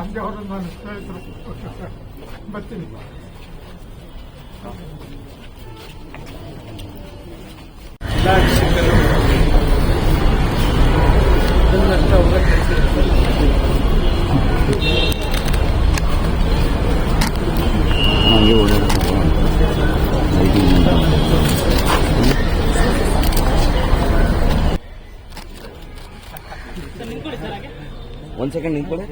ಸಾಹೇಬ್ರು ನಿಮ್ಮ ತಂದೆಯವರು ನನ್ನ ಸ್ನೇಹಿತರು ಬರ್ತೀನಿ ಹಂಗೆ ಓಡಾಡ್ತಾರೆ ಒಂದು ಸೆಕೆಂಡ್ ನಿಂತ್ಕೊಳ್ಳಿ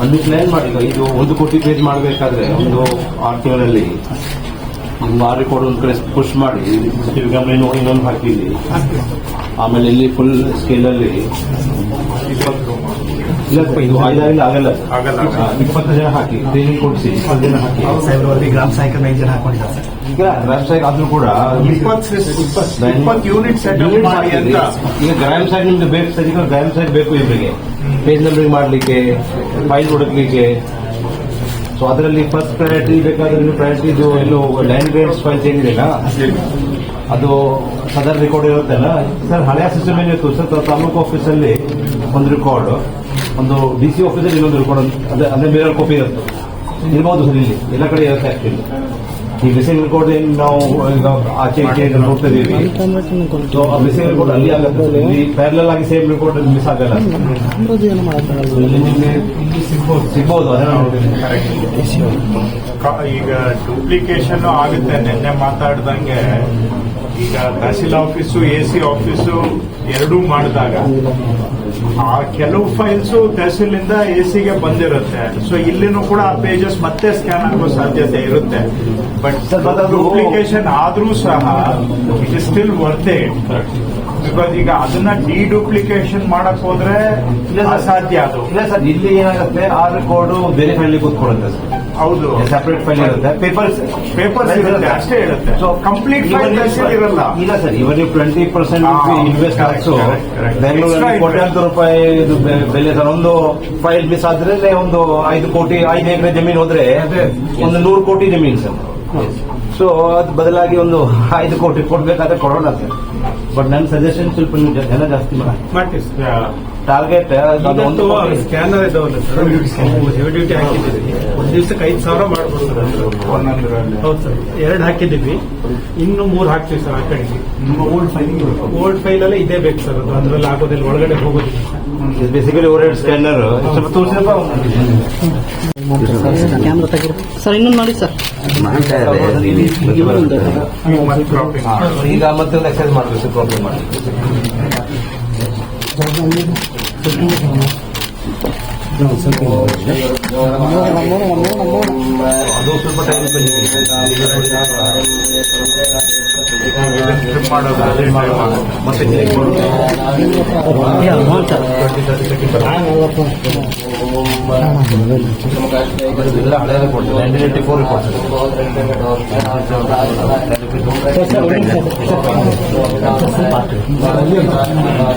ಒಂದು ಪ್ಲಾನ್ ಮಾಡಿ ಇದು ಒಂದು ಕೋಟಿ ಪೇಜ್ ಮಾಡಬೇಕಾದ್ರೆ, ಒಂದು ಆರು ತಿಂಗಳಲ್ಲಿ ಒಂದು ಆರು ಕೋಡ್ ಒಂದು ಕಡೆ ಪುಷ್ ಮಾಡಿ ಗಮನ ಇನ್ನೊಂದು ಹಾಕಿದ್ವಿ. ಆಮೇಲೆ ಇಲ್ಲಿ ಫುಲ್ ಸ್ಕೇಲಲ್ಲಿ ಇದು ಐದಾರಿಂದ ಆಗಲ್ಲ. ಆಗಲ್ಲ. ಇಪ್ಪತ್ತು ಜನ ಹಾಕಿ. ಟ್ರೈನಿಂಗ್ ಕೊಡಿಸಿ? ಇಪ್ಪತ್ತು ಜನ ಹಾಕಿ. ಸಾಹೇಬ್ರು ಗ್ರಾಮ ಸಹಾಯಕ ಜನ ಹಾಕೊಂಡಿದ್ದಾರೆ ಸರ್. ಈಗ ರಾಷ್ಟ್ರ ಆದ್ರೂ ಕೂಡ ಇಪ್ಪತ್ತು ಇಪ್ಪತ್ತು ಯೂನಿಟ್ ಮಾಡಿ ಅಂತ. ಈಗ ಗ್ರಾಮ್ ಸೈಡ್ ನಿಮ್ದು ಬೇಕು ಸರ್. ಈಗ ಗ್ರಾಮ್ ಸೈಡ್ ಬೇಕು ಇವರಿಗೆ ಪೇಜ್ ನಂಬರಿಂಗ್ ಮಾಡಲಿಕ್ಕೆ ಫೈಲ್ ಹುಡುಕ್ಲಿಕ್ಕೆ. ಸೊ ಅದರಲ್ಲಿ ಫಸ್ಟ್ ಪ್ರಯಾರಿಟಿ ಬೇಕಾದ್ರೆ ನೀವು ಪ್ರಯಾರಿಟಿ ಇದು ಎಲ್ಲೋ ಲ್ಯಾಂಡ್ ಗ್ರೇಡ್ಸ್ ಫೈಲ್ ಏನಿದೆಯಲ್ಲ ಅದು ಸದರ್ ರೆಕಾರ್ಡ್ ಇರುತ್ತಲ್ಲ. ಸರ್ ಹಳೆಯ ಸಿಸ್ಟಮ್ ಏನಿತ್ತು? ಸರ್ ತಾಲೂಕು ಆಫೀಸಲ್ಲಿ ಒಂದು ರೆಕಾರ್ಡ್ ಒಂದು ಡಿ ಸಿ ಆಫೀಸಲ್ಲಿ ಇನ್ನೊಂದು ರೆಕಾರ್ಡ್ ಅದೇ ಅದೇ ಬೇರೆ ಕಾಪಿ ಇರುತ್ತೆ. ಇರ್ಬೋದು ಸರ್ ಇಲ್ಲಿ. ಎಲ್ಲ ಕಡೆ ಇರುತ್ತೆ ಆಕ್ಚುಲಿ ಈ ಮಿಸಿಂಗ್ ರೆಕಾರ್ಡ್ ಏನು ನಾವು ಈಗ ಆಚೆ ಈಚೆ ನೋಡ್ತಾ ಇದೀವಿ ಆ ಮಿಸಿಂಗ್ ರೆಕಾರ್ಡ್ ಅಲ್ಲಿ ಆಗುತ್ತೆ. ಇಲ್ಲಿ ಪ್ಯಾರಲಲ್ ಆಗಿ ಸೇಮ್ ರೆಕಾರ್ಡ್ ಮಿಸ್ ಆಗಲ್ಲ. ಇಲ್ಲಿ ಸಿಗೋದು ಸಿಗ್ಬೋದು ಸಿಗ್ಬೋದು ನೋಡ್ತೀನಿ ಕ- ಈಗ ಡೂಪ್ಲಿಕೇಶನ್ ಆಗುತ್ತೆ. ನಿನ್ನೆ ಮಾತಾಡ್ದಂಗೆ ಈಗ tahsil office A C office ಎರಡೂ ಮಾಡಿದಾಗ ಆ ಕೆಲವು ಫೈಲ್ಸು ತಹಸೀಲಿಂದ ಎ ಸಿಗೆ ಬಂದಿರುತ್ತೆ. ಸೊ ಇಲ್ಲಿನೂ ಕೂಡ ಆ ಪೇಜಸ್ ಮತ್ತೆ ಸ್ಕ್ಯಾನ್ ಆಗೋ ಸಾಧ್ಯತೆ ಇರುತ್ತೆ. ಬಟ್ ಡೂಪ್ಲಿಕೇಶನ್ ಆದ್ರೂ ಸಹ it is still worth because ಈಗ ಅದನ್ನ ಡಿಡೂಪ್ಲಿಕೇಶನ್ ಮಾಡಕ್ ಹೋದ್ರೆ. ಅಸಾಧ್ಯ ಅದು. ಇಲ್ಲ ಸರ್ ಇಲ್ಲಿ ಏನಾಗುತ್ತೆ? ಆ ರೆಕಾರ್ಡ್ ಬೇರೆ ಫೈಲ್ ಕೂತ್ಕೊಳ್ಳುತ್ತೆ ಸರ್ ಹೌದು. ಸೆಪರೇಟ್ ಫೈಲ್ ಇರುತ್ತೆ. ಪೇಪರ್ಸ್ ಪೇಪರ್ಸ್ ಇರುತ್ತೆ, ಅಷ್ಟೇ ಇರುತ್ತೆ. ಸೊ ಕಂಪ್ಲೀಟ್ ಇರಲ್ಲ. ಇಲ್ಲ sir even twenty percent invest correct. ಬೆಂಗಳೂರಲ್ಲಿ ಕೋಟ್ಯಾಂತರ ರೂಪಾಯಿ ಇದು ಬೆಲೆ ಸರ್ ಒಂದು ಫೈಲ್ ಮಿಸ್ ಆದ್ರೆ ಒಂದು ಐದು ಕೋಟಿ ಐದು ಎಕರೆ ಜಮೀನು ಹೋದ್ರೆ ಒಂದು ನೂರು ಕೋಟಿ ಜಮೀನು ಸರ್ ಸೊ ಅದ್ ಬದಲಾಗಿ ಒಂದು ಐದು ಕೋಟಿ ಕೊಡ್ಬೇಕಾದ್ರೆ ಕೊಡೋಣ ಸರ್ ಬಟ್ ನನ್ನ ಸಜೆಷನ್ ಸ್ವಲ್ಪ ನೀವು ಜನ ಜಾಸ್ತಿ ಮಾಡಿ. ಟಾರ್ಗೆಟ್ ಸ್ಕ್ಯಾನರ್ ಇದಾವಲ್ಲ ಸರ್ ಹೆವಿ ಡ್ಯೂಟಿ ಹಾಕಿದ್ದೀವಿ ಒಂದ್ ದಿವಸಕ್ಕೆ ಐದು ಸಾವಿರ ಮಾಡ್ಬೋದು ಸರ್ ಹೌದು ಸರ್. ಎರಡು ಹಾಕಿದ್ದೀವಿ. ಇನ್ನು ಮೂರು ಹಾಕ್ತೀವಿ ಸರ್ ಆ ಕಡೆಗೆ ಓಲ್ಡ್ ಫೈಲ್ ಓಲ್ಡ್ ಫೈಲ್ ಅಲ್ಲೇ ಇದೇ ಬೇಕು ಸರ್ ಅದು ಅದ್ರಲ್ಲಿ ಆಗೋದಿಲ್ಲ ಒಳಗಡೆ ಹೋಗೋದಿಲ್ಲ sir. Basically overhead scanner ಸ್ವಲ್ಪ ಕ್ಯಾಮ್ರಾ ತೆಗಿರಿ ಸರ್ ಇನ್ನೊಂದು ಮಾಡಿ ಸರ್. ಈಗ ಮತ್ತೆ ಎಕ್ಸೈಸ್ ಮಾಡಬೇಕು ಪ್ರಾಬ್ಲಮ್ ಮಾಡಿ ಸ್ವಲ್ಪ ಟೈಮ್ ಟ್ರಿಪ್ ಮಾಡೋದಾದ್ರೆ ಮತ್ತೆ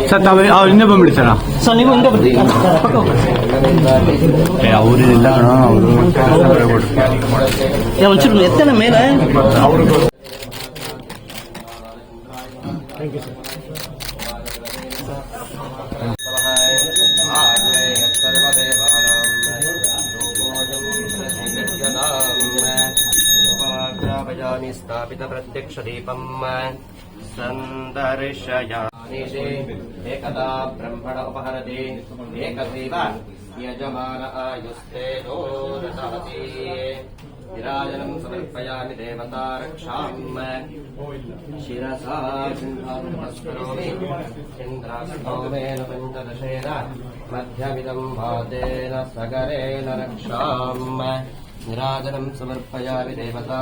ಸರ್ ತಾವು ಅವ್ರು ಇನ್ನೇ ಬಂದ್ಬಿಡಿ ಸರ್. ಸರ್ ನೀವು ಹಿಂದೆ ಬರ್ತೀವಿ ಅವರಿಲ್ಲ ಒಂಚೂರು ಎತ್ತನ ಮೇಲೆ. ಅವರು स्थापितप्रत्यक्षदीपम् सन्दर्शयामि एकदा ब्रह्मण उपहरति एकदैव यजमान आयुस्ते दोरसहति। समर्पयामि देवता रक्षाम्। शिरसा नमस्करोमि इन्द्रास्तोमेन पञ्चदशेन मध्यमिदम् वादेन सगरेण रक्षाम्। निराजनम् समर्पयामि देवता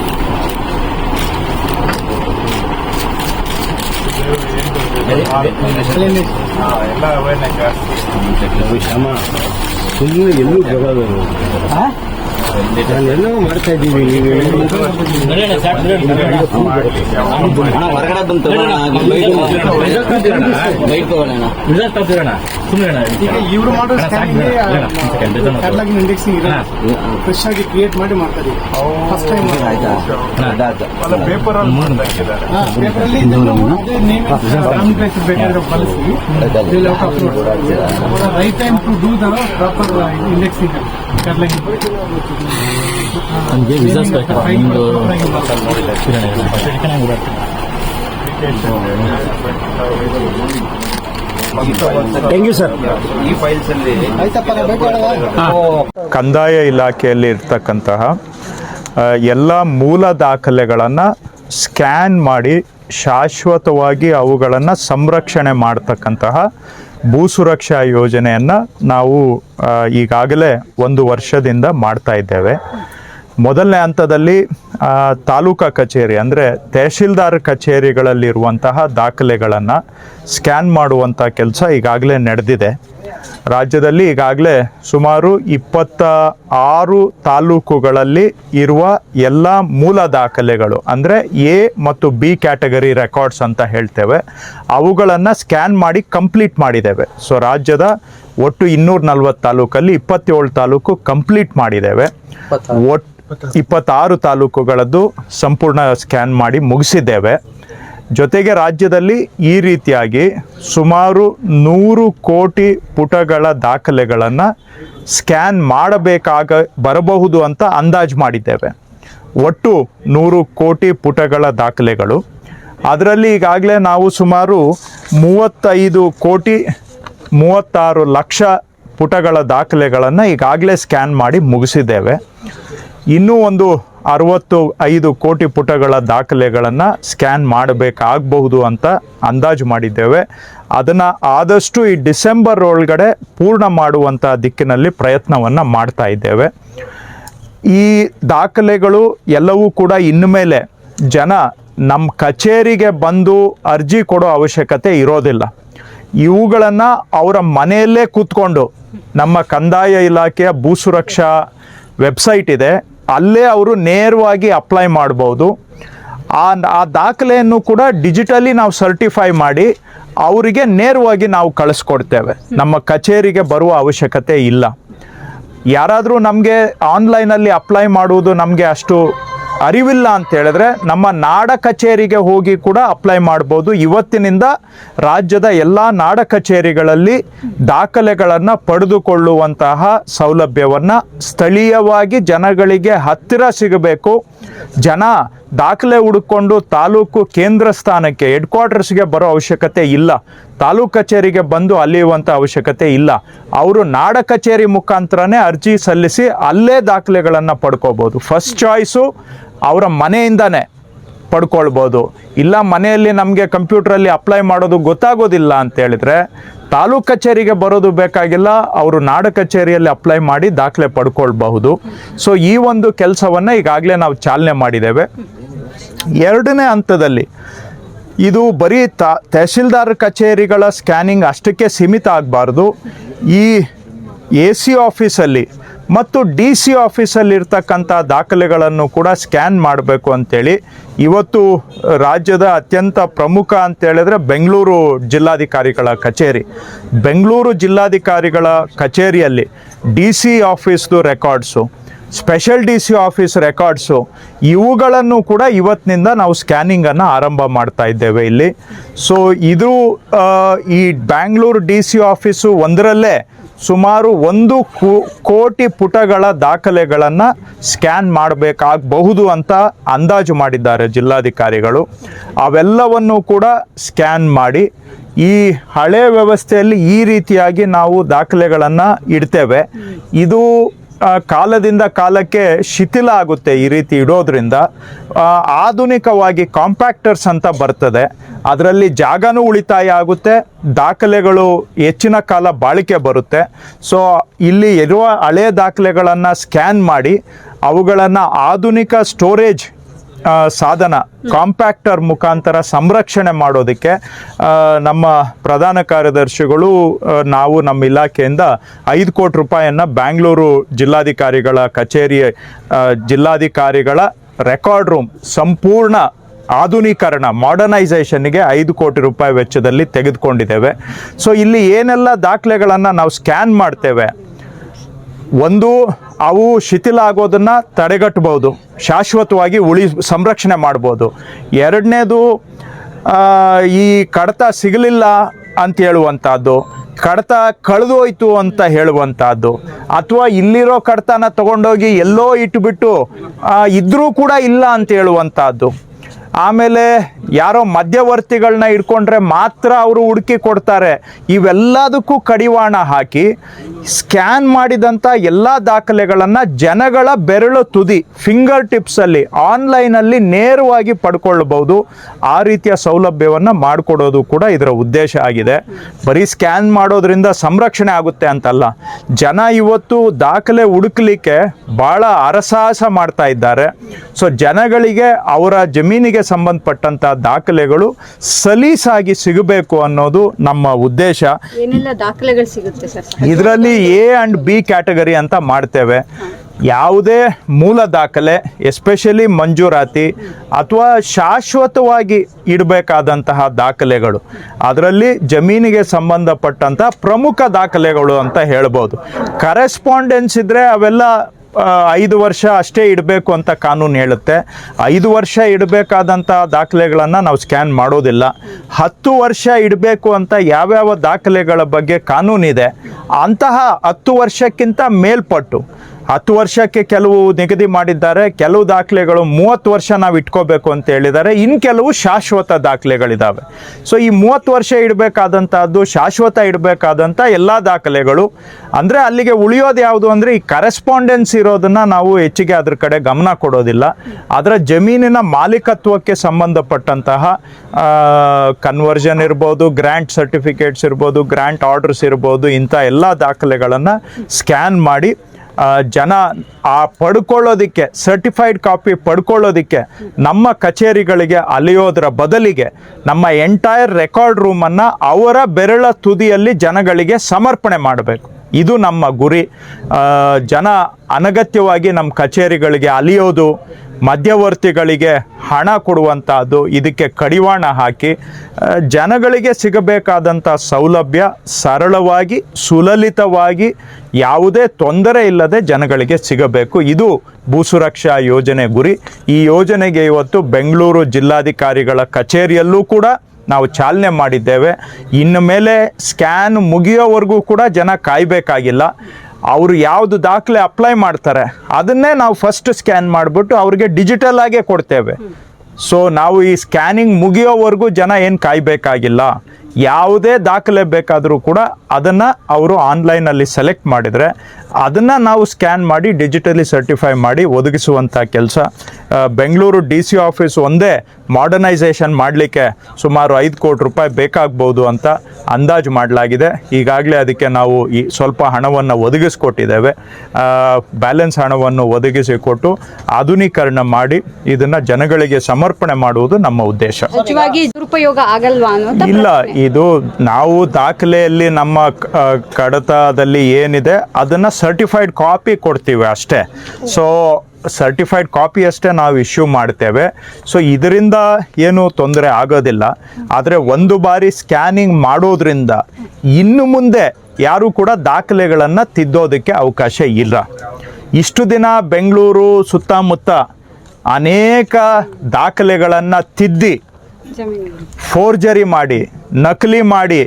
ಎಲ್ಲ ಜಾಸ್ತಿ ಸುಮ್ಮನೆ ಎಲ್ಲೂ ಜಗಳ ನಾನೆಲ್ಲೋ ಮಾಡ್ತಾ ಇದ್ದೀವಿ ನೀವು ಹೊರಗಡೆ ಬಂತು ಬೈಕ್ ತಗೊಳ್ಳೋಣ ಈಗ ಇವರು ಮಾಡೋ ಇಂಡೆಕ್ಸಿಂಗ್ ಇದೆ ಫ್ರೆಶ್ ಆಗಿ ಕ್ರಿಯೇಟ್ ಮಾಡಿ ಮಾಡ್ತಾರೆ ಫಸ್ಟ್ ಟೈಮ್ ಅಲ್ಲ ಪೇಪರ್ ಅಲ್ಲಿ ಬೇಕಾದ್ರೆ ಬಳಸಿ right time to do the proper indexing ನಮಗೆ ವಿಸಾಸ್ ಬೇಕಾ? ನಿಮ್ದು ಥ್ಯಾಂಕ್ ಯು ಸರ್ ಈ ಫೈಲ್ಸ್ ಅಲ್ಲಿ ಕಂದಾಯ ಇಲಾಖೆಯಲ್ಲಿ ಇರ್ತಕ್ಕಂತಹ ಎಲ್ಲ ಮೂಲ ದಾಖಲೆಗಳನ್ನು ಸ್ಕ್ಯಾನ್ ಮಾಡಿ ಶಾಶ್ವತವಾಗಿ ಅವುಗಳನ್ನು ಸಂರಕ್ಷಣೆ ಮಾಡ್ತಕ್ಕಂತಹ ಭೂ ಸುರಕ್ಷಾ ಯೋಜನೆಯನ್ನು ನಾವು ಈಗಾಗಲೇ ಒಂದು ವರ್ಷದಿಂದ ಮಾಡ್ತಾ ಇದ್ದೇವೆ. ಮೊದಲನೇ ಹಂತದಲ್ಲಿ ತಾಲೂಕಾ ಕಚೇರಿ ಅಂದರೆ ತಹಶೀಲ್ದಾರ್ ಕಚೇರಿಗಳಲ್ಲಿರುವಂತಹ ದಾಖಲೆಗಳನ್ನು ಸ್ಕ್ಯಾನ್ ಮಾಡುವಂಥ ಕೆಲಸ ಈಗಾಗಲೇ ನಡೆದಿದೆ. ರಾಜ್ಯದಲ್ಲಿ ಈಗಾಗಲೇ ಸುಮಾರು ಇಪ್ಪತ್ತ ಆರು ತಾಲೂಕುಗಳಲ್ಲಿ ಇರುವ ಎಲ್ಲ ಮೂಲ ದಾಖಲೆಗಳು, ಅಂದರೆ ಎ ಮತ್ತು ಬಿ ಕ್ಯಾಟಗರಿ ರೆಕಾರ್ಡ್ಸ್ ಅಂತ ಹೇಳ್ತೇವೆ. ಅವುಗಳನ್ನು ಸ್ಕ್ಯಾನ್ ಮಾಡಿ ಕಂಪ್ಲೀಟ್ ಮಾಡಿದ್ದೇವೆ. ಸೊ, ರಾಜ್ಯದ ಒಟ್ಟು ಇನ್ನೂರ ನಲ್ವತ್ತು ತಾಲೂಕಲ್ಲಿ ಇಪ್ಪತ್ತೇಳು ತಾಲೂಕು ಕಂಪ್ಲೀಟ್ ಮಾಡಿದ್ದೇವೆ. ಒಟ್ಟು ಇಪ್ಪತ್ತಾರು ತಾಲೂಕುಗಳದ್ದು ಸಂಪೂರ್ಣ ಸ್ಕ್ಯಾನ್ ಮಾಡಿ ಮುಗಿಸಿದ್ದೇವೆ. ಜೊತೆಗೆ ರಾಜ್ಯದಲ್ಲಿ ಈ ರೀತಿಯಾಗಿ ಸುಮಾರು ನೂರು ಕೋಟಿ ಪುಟಗಳ ದಾಖಲೆಗಳನ್ನು ಸ್ಕ್ಯಾನ್ ಮಾಡಬೇಕಾಗ ಬರಬಹುದು ಅಂತ ಅಂದಾಜು ಮಾಡಿದ್ದೇವೆ. ಒಟ್ಟು ನೂರು ಕೋಟಿ ಪುಟಗಳ ದಾಖಲೆಗಳು. ಅದರಲ್ಲಿ ಈಗಾಗಲೇ ನಾವು ಸುಮಾರು ಮೂವತ್ತೈದು ಕೋಟಿ ಮೂವತ್ತಾರು ಲಕ್ಷ ಪುಟಗಳ ದಾಖಲೆಗಳನ್ನು ಈಗಾಗಲೇ ಸ್ಕ್ಯಾನ್ ಮಾಡಿ ಮುಗಿಸಿದ್ದೇವೆ. ಇನ್ನೂ ಒಂದು ಅರವತ್ತು ಐದು ಕೋಟಿ ಪುಟಗಳ ದಾಖಲೆಗಳನ್ನು ಸ್ಕ್ಯಾನ್ ಮಾಡಬೇಕಾಗಬಹುದು ಅಂತ ಅಂದಾಜು ಮಾಡಿದ್ದೇವೆ. ಅದನ್ನು ಆದಷ್ಟು ಈ ಡಿಸೆಂಬರ್ ಒಳಗಡೆ ಪೂರ್ಣ ಮಾಡುವಂಥ ದಿಕ್ಕಿನಲ್ಲಿ ಪ್ರಯತ್ನವನ್ನು ಮಾಡ್ತಾ ಇದ್ದೇವೆ. ಈ ದಾಖಲೆಗಳು ಎಲ್ಲವೂ ಕೂಡ ಇನ್ಮೇಲೆ ಜನ ನಮ್ಮ ಕಚೇರಿಗೆ ಬಂದು ಅರ್ಜಿ ಕೊಡೋ ಅವಶ್ಯಕತೆ ಇರೋದಿಲ್ಲ. ಇವುಗಳನ್ನು ಅವರ ಮನೆಯಲ್ಲೇ ಕೂತ್ಕೊಂಡು ನಮ್ಮ ಕಂದಾಯ ಇಲಾಖೆಯ ಭೂ ಸುರಕ್ಷಾ ವೆಬ್ಸೈಟ್ ಇದೆ. ಅಲ್ಲೇ ಅವರು ನೇರವಾಗಿ ಅಪ್ಲೈ ಮಾಡ್ಬೋದು. ಆ ಆ ದಾಖಲೆಯನ್ನು ಕೂಡ ಡಿಜಿಟಲಿ ನಾವು ಸರ್ಟಿಫೈ ಮಾಡಿ ಅವರಿಗೆ ನೇರವಾಗಿ ನಾವು ಕಳಿಸ್ಕೊಡ್ತೇವೆ. ನಮ್ಮ ಕಚೇರಿಗೆ ಬರುವ ಅವಶ್ಯಕತೆ ಇಲ್ಲ. ಯಾರಾದರೂ ನಮಗೆ ಆನ್ಲೈನಲ್ಲಿ ಅಪ್ಲೈ ಮಾಡುವುದು ನಮಗೆ ಅಷ್ಟು ಅರಿವಿಲ್ಲ ಅಂತ ಹೇಳಿದ್ರೆ ನಮ್ಮ ನಾಡ ಕಚೇರಿಗೆ ಹೋಗಿ ಕೂಡ ಅಪ್ಲೈ ಮಾಡ್ಬೋದು. ಇವತ್ತಿನಿಂದ ರಾಜ್ಯದ ಎಲ್ಲ ನಾಡ ಕಚೇರಿಗಳಲ್ಲಿ ದಾಖಲೆಗಳನ್ನು ಪಡೆದುಕೊಳ್ಳುವಂತಹ ಸೌಲಭ್ಯವನ್ನು ಸ್ಥಳೀಯವಾಗಿ ಜನಗಳಿಗೆ ಹತ್ತಿರ ಸಿಗಬೇಕು. ಜನ ದಾಖಲೆ ಹುಡುಕೊಂಡು ತಾಲೂಕು ಕೇಂದ್ರ ಸ್ಥಾನಕ್ಕೆ ಹೆಡ್ ಕ್ವಾರ್ಟರ್ಸ್ಗೆ ಬರೋ ಅವಶ್ಯಕತೆ ಇಲ್ಲ. ತಾಲೂಕು ಕಚೇರಿಗೆ ಬಂದು ಅಲಿಯುವಂಥ ಅವಶ್ಯಕತೆ ಇಲ್ಲ. ಅವರು ನಾಡ ಕಚೇರಿ ಮುಖಾಂತರನೇ ಅರ್ಜಿ ಸಲ್ಲಿಸಿ ಅಲ್ಲೇ ದಾಖಲೆಗಳನ್ನು ಪಡ್ಕೋಬೋದು. ಫಸ್ಟ್ ಚಾಯ್ಸು ಅವರ ಮನೆಯಿಂದನೇ ಪಡ್ಕೊಳ್ಬೋದು. ಇಲ್ಲ ಮನೆಯಲ್ಲಿ ನಮಗೆ ಕಂಪ್ಯೂಟ್ರಲ್ಲಿ ಅಪ್ಲೈ ಮಾಡೋದು ಗೊತ್ತಾಗೋದಿಲ್ಲ ಅಂತ ಹೇಳಿದ್ರೆ ತಾಲೂಕು ಕಚೇರಿಗೆ ಬರೋದು ಬೇಕಾಗಿಲ್ಲ, ಅವರು ನಾಡ ಕಚೇರಿಯಲ್ಲಿ ಅಪ್ಲೈ ಮಾಡಿ ದಾಖಲೆ ಪಡ್ಕೊಳ್ಬಹುದು. ಸೊ ಈ ಒಂದು ಕೆಲಸವನ್ನು ಈಗಾಗಲೇ ನಾವು ಚಾಲನೆ ಮಾಡಿದ್ದೇವೆ. ಎರಡನೇ ಹಂತದಲ್ಲಿ ಇದು ಬರೀ ತಹಶೀಲ್ದಾರ್ ಕಚೇರಿಗಳ ಸ್ಕ್ಯಾನಿಂಗ್ ಅಷ್ಟಕ್ಕೆ ಸೀಮಿತ ಆಗಬಾರ್ದು. ಈ ಎ ಸಿ ಆಫೀಸಲ್ಲಿ ಮತ್ತು ಡಿ ಸಿ ಆಫೀಸಲ್ಲಿ ಇರ್ತಕ್ಕಂಥ ದಾಖಲೆಗಳನ್ನು ಕೂಡ ಸ್ಕ್ಯಾನ್ ಮಾಡಬೇಕು ಅಂಥೇಳಿ ಇವತ್ತು ರಾಜ್ಯದ ಅತ್ಯಂತ ಪ್ರಮುಖ ಅಂತೇಳಿದರೆ ಬೆಂಗಳೂರು ಜಿಲ್ಲಾಧಿಕಾರಿಗಳ ಕಚೇರಿ. ಬೆಂಗಳೂರು ಜಿಲ್ಲಾಧಿಕಾರಿಗಳ ಕಚೇರಿಯಲ್ಲಿ D C ಆಫೀಸ್ದು records, special D C office records, ಇವುಗಳನ್ನು ಕೂಡ ಇವತ್ತಿನಿಂದ ನಾವು ಸ್ಕ್ಯಾನಿಂಗನ್ನು ಆರಂಭ ಮಾಡ್ತಾ ಇದ್ದೇವೆ ಇಲ್ಲಿ. ಸೊ ಇದು ಈ ಬ್ಯಾಂಗ್ಳೂರು ಡಿ ಸಿ ಆಫೀಸು ಒಂದರಲ್ಲೇ ಸುಮಾರು ಒಂದು ಕೋಟಿ ಪುಟಗಳ ದಾಖಲೆಗಳನ್ನು ಸ್ಕ್ಯಾನ್ ಮಾಡಬೇಕಾಗಬಹುದು ಅಂತ ಅಂದಾಜು ಮಾಡಿದ್ದಾರೆ ಜಿಲ್ಲಾಧಿಕಾರಿಗಳು. ಅವೆಲ್ಲವನ್ನು ಕೂಡ ಸ್ಕ್ಯಾನ್ ಮಾಡಿ ಈ ಹಳೆ ವ್ಯವಸ್ಥೆಯಲ್ಲಿ ಈ ರೀತಿಯಾಗಿ ನಾವು ದಾಖಲೆಗಳನ್ನು ಇಡ್ತೇವೆ. ಇದು ಕಾಲದಿಂದ ಕಾಲಕ್ಕೆ ಶಿಥಿಲ ಆಗುತ್ತೆ ಈ ರೀತಿ ಇಡೋದ್ರಿಂದ. ಆಧುನಿಕವಾಗಿ ಕಾಂಪ್ಯಾಕ್ಟರ್ಸ್ ಅಂತ ಬರ್ತದೆ. ಅದರಲ್ಲಿ ಜಾಗನೂ ಉಳಿತಾಯ ಆಗುತ್ತೆ. ದಾಖಲೆಗಳು ಹೆಚ್ಚಿನ ಕಾಲ ಬಾಳಿಕೆ ಬರುತ್ತೆ. ಸೊ ಇಲ್ಲಿ ಇರುವ ಹಳೆಯ ದಾಖಲೆಗಳನ್ನು ಸ್ಕ್ಯಾನ್ ಮಾಡಿ, ಅವುಗಳನ್ನು ಆಧುನಿಕ ಸ್ಟೋರೇಜ್ ಸಾಧನ ಕಾಂಪ್ಯಾಕ್ಟರ್ ಮುಖಾಂತರ ಸಂರಕ್ಷಣೆ ಮಾಡೋದಕ್ಕೆ ನಮ್ಮ ಪ್ರಧಾನ ಕಾರ್ಯದರ್ಶಿಗಳು ನಾವು ನಮ್ಮ ಇಲಾಖೆಯಿಂದ ಐದು ಕೋಟಿ ರೂಪಾಯಿಯನ್ನು ಬ್ಯಾಂಗ್ಳೂರು ಜಿಲ್ಲಾಧಿಕಾರಿಗಳ ಕಚೇರಿ ಜಿಲ್ಲಾಧಿಕಾರಿಗಳ ರೆಕಾರ್ಡ್ ರೂಮ್ ಸಂಪೂರ್ಣ ಆಧುನೀಕರಣ ಮಾಡರ್ನೈಸೇಷನ್ಗೆ ಐದು ಕೋಟಿ ರೂಪಾಯಿ ವೆಚ್ಚದಲ್ಲಿ ತೆಗೆದುಕೊಂಡಿದ್ದೇವೆ. ಸೊ ಇಲ್ಲಿ ಏನೆಲ್ಲ ದಾಖಲೆಗಳನ್ನು ನಾವು ಸ್ಕ್ಯಾನ್ ಮಾಡ್ತೇವೆ ಒಂದು, ಅವು ಶಿಥಿಲ ಆಗೋದನ್ನು ತಡೆಗಟ್ಟಬಹುದು, ಶಾಶ್ವತವಾಗಿ ಉಳಿ, ಸಂರಕ್ಷಣೆ ಮಾಡ್ಬೋದು. ಎರಡನೇದು ಈ ಕಡತ ಸಿಗಲಿಲ್ಲ ಅಂತ ಹೇಳುವಂಥದ್ದು, ಕಡತ ಕಳೆದೋಯ್ತು ಅಂತ ಹೇಳುವಂಥದ್ದು, ಅಥವಾ ಇಲ್ಲಿರೋ ಕಡತನ ತಗೊಂಡೋಗಿ ಎಲ್ಲೋ ಇಟ್ಬಿಟ್ಟು ಇದ್ದರೂ ಕೂಡ ಇಲ್ಲ ಅಂತ ಹೇಳುವಂಥದ್ದು. ಆಮೇಲೆ ಯಾರೋ ಮಧ್ಯವರ್ತಿಗಳನ್ನ ಇಟ್ಕೊಂಡ್ರೆ ಮಾತ್ರ ಅವರು ಹುಡುಕಿ ಕೊಡ್ತಾರೆ. ಇವೆಲ್ಲದಕ್ಕೂ ಕಡಿವಾಣ ಹಾಕಿ ಸ್ಕ್ಯಾನ್ ಮಾಡಿದಂಥ ಎಲ್ಲ ದಾಖಲೆಗಳನ್ನು ಜನಗಳ ಬೆರಳು ತುದಿ, ಫಿಂಗರ್ ಟಿಪ್ಸಲ್ಲಿ ಆನ್ಲೈನಲ್ಲಿ ನೇರವಾಗಿ ಪಡ್ಕೊಳ್ಬಹುದು. ಆ ರೀತಿಯ ಸೌಲಭ್ಯವನ್ನು ಮಾಡಿಕೊಡೋದು ಕೂಡ ಇದರ ಉದ್ದೇಶ ಆಗಿದೆ. ಬರೀ ಸ್ಕ್ಯಾನ್ ಮಾಡೋದ್ರಿಂದ ಸಂರಕ್ಷಣೆ ಆಗುತ್ತೆ ಅಂತಲ್ಲ. ಜನ ಇವತ್ತು ದಾಖಲೆ ಹುಡುಕ್ಲಿಕ್ಕೆ ಭಾಳ ಅರಸಾಹಸ ಮಾಡ್ತಾ ಇದ್ದಾರೆ. ಸೊ ಜನಗಳಿಗೆ ಅವರ ಜಮೀನಿಗೆ ಸಂಬಂಧಪಟ್ಟಂತ ದಾಖಲೆಗಳು ಸಲೀಸಾಗಿ ಸಿಗಬೇಕು ಅನ್ನೋದು ನಮ್ಮ ಉದ್ದೇಶ. ದಾಖಲೆಗಳು ಸಿಗುತ್ತೆ ಇದರಲ್ಲಿ ಎ ಅಂಡ್ ಬಿ ಕ್ಯಾಟಗರಿ ಅಂತ ಮಾಡ್ತೇವೆ. ಯಾವುದೇ ಮೂಲ ದಾಖಲೆ ಎಸ್ಪೆಷಲಿ ಮಂಜೂರಾತಿ ಅಥವಾ ಶಾಶ್ವತವಾಗಿ ಇಡಬೇಕಾದಂತಹ ದಾಖಲೆಗಳು. ಅದರಲ್ಲಿ ಜಮೀನಿಗೆ ಸಂಬಂಧಪಟ್ಟಂಥ ಪ್ರಮುಖ ದಾಖಲೆಗಳು ಅಂತ ಹೇಳ್ಬೋದು. ಕರೆಸ್ಪಾಂಡೆನ್ಸ್ ಇದ್ದರೆ ಅವೆಲ್ಲ ಐದು ವರ್ಷ ಅಷ್ಟೇ ಇಡಬೇಕು ಅಂತ ಕಾನೂನು ಹೇಳುತ್ತೆ. ಐದು ವರ್ಷ ಇಡಬೇಕಾದಂಥ ದಾಖಲೆಗಳನ್ನು ನಾವು ಸ್ಕ್ಯಾನ್ ಮಾಡೋದಿಲ್ಲ. ಹತ್ತು ವರ್ಷ ಇಡಬೇಕು ಅಂತ ಯಾವ್ಯಾವ ದಾಖಲೆಗಳ ಬಗ್ಗೆ ಕಾನೂನಿದೆ, ಅಂತಹ ಹತ್ತು ವರ್ಷಕ್ಕಿಂತ ಮೇಲ್ಪಟ್ಟು ಹತ್ತು ವರ್ಷಕ್ಕೆ ಕೆಲವು ನಿಗದಿ ಮಾಡಿದ್ದಾರೆ. ಕೆಲವು ದಾಖಲೆಗಳು ಮೂವತ್ತು ವರ್ಷ ನಾವು ಇಟ್ಕೋಬೇಕು ಅಂತ ಹೇಳಿದ್ದಾರೆ. ಇನ್ನು ಕೆಲವು ಶಾಶ್ವತ ದಾಖಲೆಗಳಿದ್ದಾವೆ ಸೊ ಈ ಮೂವತ್ತು ವರ್ಷ ಇಡಬೇಕಾದಂಥದ್ದು ಶಾಶ್ವತ ಇಡಬೇಕಾದಂಥ ಎಲ್ಲ ದಾಖಲೆಗಳು, ಅಂದರೆ ಅಲ್ಲಿಗೆ ಉಳಿಯೋದು ಯಾವುದು ಅಂದರೆ ಈ ಕರೆಸ್ಪಾಂಡೆನ್ಸ್ ಇರೋದನ್ನು ನಾವು ಹೆಚ್ಚಿಗೆ ಅದ್ರ ಕಡೆ ಗಮನ ಕೊಡೋದಿಲ್ಲ. ಅದರ ಜಮೀನಿನ ಮಾಲೀಕತ್ವಕ್ಕೆ ಸಂಬಂಧಪಟ್ಟಂತಹ ಕನ್ವರ್ಷನ್ ಇರ್ಬೋದು ಗ್ರ್ಯಾಂಟ್ ಸರ್ಟಿಫಿಕೇಟ್ಸ್ ಇರ್ಬೋದು ಗ್ರ್ಯಾಂಟ್ ಆರ್ಡರ್ಸ್ ಇರ್ಬೋದು ಇಂಥ ಎಲ್ಲ ದಾಖಲೆಗಳನ್ನು ಸ್ಕ್ಯಾನ್ ಮಾಡಿ ಜನ ಆ ಪಡ್ಕೊಳ್ಳೋದಕ್ಕೆ ಸರ್ಟಿಫೈಡ್ ಕಾಪಿ ಪಡ್ಕೊಳ್ಳೋದಕ್ಕೆ, ನಮ್ಮ ಕಚೇರಿಗಳಿಗೆ ಅಲಿಯೋದ್ರ ಬದಲಿಗೆ, ನಮ್ಮ ಎಂಟೈರ್ ರೆಕಾರ್ಡ್ ರೂಮನ್ನು ಅವರ ಬೆರಳ ತುದಿಯಲ್ಲಿ ಜನಗಳಿಗೆ ಸಮರ್ಪಣೆ ಮಾಡಬೇಕು. ಇದು ನಮ್ಮ ಗುರಿ. ಜನ ಅನಗತ್ಯವಾಗಿ ನಮ್ಮ ಕಚೇರಿಗಳಿಗೆ ಅಲಿಯೋದು ಮಧ್ಯವರ್ತಿಗಳಿಗೆ ಹಣ ಕೊಡುವಂಥದ್ದು ಇದಕ್ಕೆ ಕಡಿವಾಣ ಹಾಕಿ ಜನಗಳಿಗೆ ಸಿಗಬೇಕಾದಂಥ ಸೌಲಭ್ಯ ಸರಳವಾಗಿ, ಸುಲಲಿತವಾಗಿ, ಯಾವುದೇ ತೊಂದರೆ ಇಲ್ಲದೆ ಜನಗಳಿಗೆ ಸಿಗಬೇಕು. ಇದು ಭೂಸುರಕ್ಷಾ ಯೋಜನೆ ಗುರಿ. ಈ ಯೋಜನೆಗೆ ಇವತ್ತು ಬೆಂಗಳೂರು ಜಿಲ್ಲಾಧಿಕಾರಿಗಳ ಕಚೇರಿಯಲ್ಲೂ ಕೂಡ ನಾವು ಚಾಲನೆ ಮಾಡಿದ್ದೇವೆ. ಇನ್ನು ಮೇಲೆ ಸ್ಕ್ಯಾನ್ ಮುಗಿಯೋವರೆಗೂ ಕೂಡ ಜನ ಕಾಯಬೇಕಾಗಿಲ್ಲ. ಅವರು ಯಾವುದು ದಾಖಲೆ ಅಪ್ಲೈ ಮಾಡ್ತಾರೆ, ಅದನ್ನೇ ನಾವು ಫಸ್ಟ್ ಸ್ಕ್ಯಾನ್ ಮಾಡಿಬಿಟ್ಟು ಅವ್ರಿಗೆ ಡಿಜಿಟಲ್ ಆಗೇ ಕೊಡ್ತೇವೆ. ಸೊ ನಾವು ಈ ಸ್ಕ್ಯಾನಿಂಗ್ ಮುಗಿಯೋವರೆಗೂ ಜನ ಏನು ಕಾಯಬೇಕಾಗಿಲ್ಲ, ಯಾವುದೇ ದಾಖಲೆ ಬೇಕಾದರೂ ಕೂಡ ಅದನ್ನು ಅವರು ಆನ್ಲೈನಲ್ಲಿ ಸೆಲೆಕ್ಟ್ ಮಾಡಿದರೆ ಅದನ್ನು ನಾವು ಸ್ಕ್ಯಾನ್ ಮಾಡಿ ಡಿಜಿಟಲಿ ಸರ್ಟಿಫೈ ಮಾಡಿ ಒದಗಿಸುವಂಥ ಕೆಲಸ. ಬೆಂಗಳೂರು ಡಿ ಸಿ ಆಫೀಸ್ ಒಂದೇ ಮಾಡರ್ನೈಸೇಷನ್ ಮಾಡಲಿಕ್ಕೆ ಸುಮಾರು ಐದು ಕೋಟಿ ರೂಪಾಯಿ ಬೇಕಾಗ್ಬೋದು ಅಂತ ಅಂದಾಜು ಮಾಡಲಾಗಿದೆ. ಈಗಾಗಲೇ ಅದಕ್ಕೆ ನಾವು ಈ ಸ್ವಲ್ಪ ಹಣವನ್ನು ಒದಗಿಸ್ಕೊಟ್ಟಿದ್ದೇವೆ. ಬ್ಯಾಲೆನ್ಸ್ ಹಣವನ್ನು ಒದಗಿಸಿಕೊಟ್ಟು ಆಧುನೀಕರಣ ಮಾಡಿ ಇದನ್ನು ಜನಗಳಿಗೆ ಸಮರ್ಪಣೆ ಮಾಡುವುದು ನಮ್ಮ ಉದ್ದೇಶ. ದುರುಪಯೋಗ ಆಗಲ್ವಾ ಇಲ್ಲ ಇದು ನಾವು ದಾಖಲೆಯಲ್ಲಿ ನಮ್ಮ ಕಡತದಲ್ಲಿ ಏನಿದೆ ಅದನ್ನು ಸರ್ಟಿಫೈಡ್ ಕಾಪಿ ಕೊಡ್ತೀವಿ ಅಷ್ಟೇ. ಸೊ ಸರ್ಟಿಫೈಡ್ ಕಾಪಿ ಅಷ್ಟೇ ನಾವು ಇಶ್ಯೂ ಮಾಡ್ತೇವೆ. ಸೊ ಇದರಿಂದ ಏನು ತೊಂದರೆ ಆಗೋದಿಲ್ಲ. ಆದರೆ ಒಂದು ಬಾರಿ ಸ್ಕ್ಯಾನಿಂಗ್ ಮಾಡೋದ್ರಿಂದ ಇನ್ನು ಮುಂದೆ ಯಾರೂ ಕೂಡ ದಾಖಲೆಗಳನ್ನು ತಿದ್ದೋದಕ್ಕೆ ಅವಕಾಶ ಇಲ್ಲ. ಇಷ್ಟು ದಿನ ಬೆಂಗಳೂರು ಸುತ್ತಮುತ್ತ ಅನೇಕ ದಾಖಲೆಗಳನ್ನು ತಿದ್ದಿ ಫೋರ್ಜರಿ ಮಾಡಿ, ನಕಲಿ ಮಾಡಿ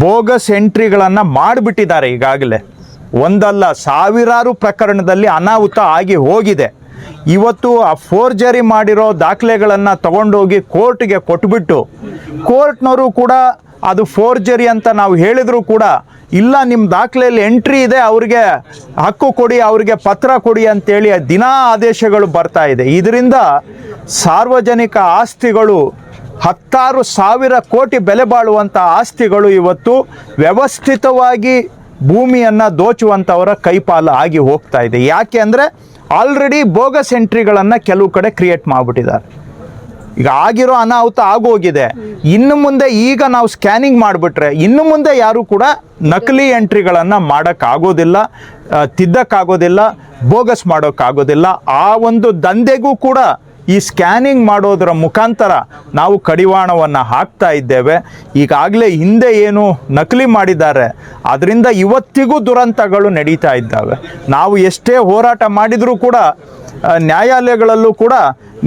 ಬೋಗಸ್ ಎಂಟ್ರಿಗಳನ್ನು ಮಾಡಿಬಿಟ್ಟಿದ್ದಾರೆ ಈಗಾಗಲೇ. ಒಂದಲ್ಲ, ಸಾವಿರಾರು ಪ್ರಕರಣದಲ್ಲಿ ಅನಾಹುತ ಆಗಿ ಹೋಗಿದೆ. ಇವತ್ತು ಆ ಫೋರ್ಜರಿ ಮಾಡಿರೋ ದಾಖಲೆಗಳನ್ನು ತಗೊಂಡೋಗಿ ಕೋರ್ಟ್ಗೆ ಕೊಟ್ಬಿಟ್ಟು, ಕೋರ್ಟ್ನವರು ಕೂಡ ಅದು ಫೋರ್ಜರಿ ಅಂತ ನಾವು ಹೇಳಿದರೂ ಕೂಡ, ಇಲ್ಲ ನಿಮ್ಮ ದಾಖಲೆಯಲ್ಲಿ ಎಂಟ್ರಿ ಇದೆ, ಅವ್ರಿಗೆ ಹಕ್ಕು ಕೊಡಿ, ಅವ್ರಿಗೆ ಪತ್ರ ಕೊಡಿ ಅಂತೇಳಿ ದಿನಾ ಆದೇಶಗಳು ಬರ್ತಾ ಇದೆ. ಇದರಿಂದ ಸಾರ್ವಜನಿಕ ಆಸ್ತಿಗಳು, ಹತ್ತಾರು ಸಾವಿರ ಕೋಟಿ ಬೆಲೆ ಬಾಳುವಂಥ ಆಸ್ತಿಗಳು ಇವತ್ತು ವ್ಯವಸ್ಥಿತವಾಗಿ ಭೂಮಿಯನ್ನು ದೋಚುವಂಥವರ ಕೈಪಾಲ ಆಗಿ ಹೋಗ್ತಾ ಇದೆ. ಯಾಕೆ ಅಂದರೆ ಆಲ್ರೆಡಿ ಬೋಗಸ್ ಎಂಟ್ರಿಗಳನ್ನು ಕೆಲವು ಕಡೆ ಕ್ರಿಯೇಟ್ ಮಾಡಿಬಿಟ್ಟಿದ್ದಾರೆ. ಈಗ ಆಗಿರೋ ಅನಾಹುತ ಆಗೋಗಿದೆ. ಇನ್ನು ಮುಂದೆ ಈಗ ನಾವು ಸ್ಕ್ಯಾನಿಂಗ್ ಮಾಡಿಬಿಟ್ರೆ, ಇನ್ನು ಮುಂದೆ ಯಾರು ಕೂಡ ನಕಲಿ ಎಂಟ್ರಿಗಳನ್ನು ಮಾಡೋಕ್ಕಾಗೋದಿಲ್ಲ ತಿದ್ದಕ್ಕಾಗೋದಿಲ್ಲ ಬೋಗಸ್ ಮಾಡೋಕ್ಕಾಗೋದಿಲ್ಲ. ಆ ಒಂದು ದಂಧೆಗೂ ಕೂಡ ಈ ಸ್ಕ್ಯಾನಿಂಗ್ ಮಾಡೋದರ ಮುಖಾಂತರ ನಾವು ಕಡಿವಾಣವನ್ನು ಹಾಕ್ತಾ ಇದ್ದೇವೆ. ಈಗಾಗಲೇ ಹಿಂದೆ ಏನು ನಕಲಿ ಮಾಡಿದ್ದಾರೆ. ಅದರಿಂದ ಇವತ್ತಿಗೂ ದುರಂತಗಳು ನಡೀತಾ ಇದ್ದಾವೆ. ನಾವು ಎಷ್ಟೇ ಹೋರಾಟ ಮಾಡಿದರೂ ಕೂಡ ನ್ಯಾಯಾಲಯಗಳಲ್ಲೂ ಕೂಡ